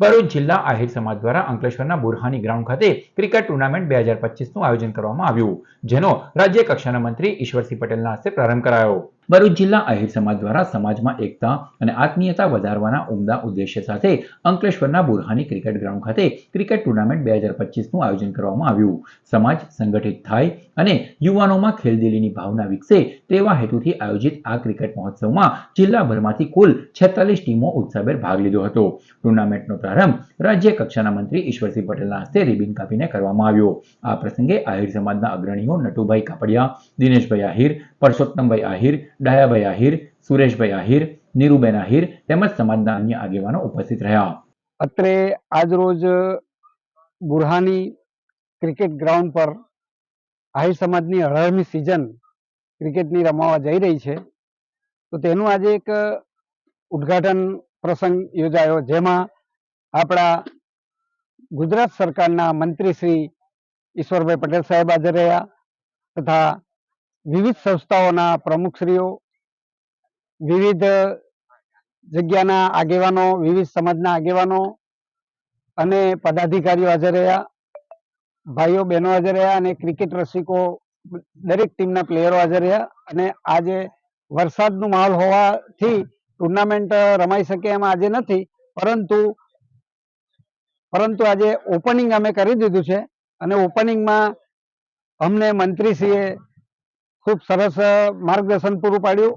ભરૂચ જિલ્લા આહિર સમાજ દ્વારા અંકલેશ્વરના બુરહાની ગ્રાઉન્ડ ખાતે ક્રિકેટ ટુર્નામેન્ટ બે હજાર પચીસનું આયોજન કરવામાં આવ્યું, જેનો રાજ્ય કક્ષાના મંત્રી ઈશ્વરસિંહ પટેલના હસ્તે પ્રારંભ કરાયો. ભરૂચ જિલ્લા આહિર સમાજ દ્વારા સમાજમાં એકતા અને આત્મીયતા વધારવાના ઉમદા ઉદ્દેશ્ય સાથે અંકલેશ્વરના બુરહાની ક્રિકેટ ગ્રાઉન્ડ ખાતે ક્રિકેટ ટુર્નામેન્ટ બે હજાર પચીસનું આયોજન કરવામાં આવ્યું. સમાજ સંગઠિત થાય અને યુવાનોમાં ખેલદિલીની ભાવના વિકસે તેવા હેતુથી આયોજિત આ ક્રિકેટ મહોત્સવમાં જિલ્લાભરમાંથી કુલ છેતાલીસ ટીમો ઉત્સાહભેર ભાગ લીધો હતો. ટુર્નામેન્ટનો પ્રારંભ રાજ્ય કક્ષાના મંત્રી ઈશ્વરસિંહ પટેલના હસ્તે રિબિન કાપીને કરવામાં આવ્યો. આ પ્રસંગે આહિર સમાજના અગ્રણીઓ નટુભાઈ કાપડિયા, દિનેશભાઈ આહિર પરસોત્તમભાઈ આહિર ડાયાભાઈ આહિર સુરેશભાઈ આહિર, નીરુબેન આહિર તેમજ સમાજના અન્ય આગેવાનો ઉપસ્થિત રહ્યા. અત્રે આજરોજ બુરહાની ક્રિકેટ ગ્રાઉન્ડ પર આહિર સમાજની અઢારમી સિઝન ક્રિકેટની રમાવા જઈ રહી છે. તો તેનું આજે એક ઉદ્ઘાટન પ્રસંગ યોજાયો, જેમાં આપણા ગુજરાત સરકારના મંત્રી શ્રી ઈશ્વરભાઈ પટેલ સાહેબ હાજર રહ્યા તથા વિવિધ સંસ્થાઓના પ્રમુખશ્રીઓ, વિવિધ જગ્યાના આગેવાનો, વિવિધ સમાજના આગેવાનો અને પદાધિકારીઓ હાજર રહ્યા, ભાઈઓ, બહેનો હાજર રહ્યા અને ક્રિકેટ રસિકો, દરેક ટીમના પ્લેયરો હાજર રહ્યા અને આજે વરસાદનો માહોલ હોવાથી ટુર્નામેન્ટ રમાઈ શકે એમ આજે નથી, પરંતુ પરંતુ આજે ઓપનિંગ અમે કરી દીધું છે અને ઓપનિંગમાં અમને મંત્રીશ્રીએ ખૂબ સરસ માર્ગદર્શન પૂરું પાડ્યું.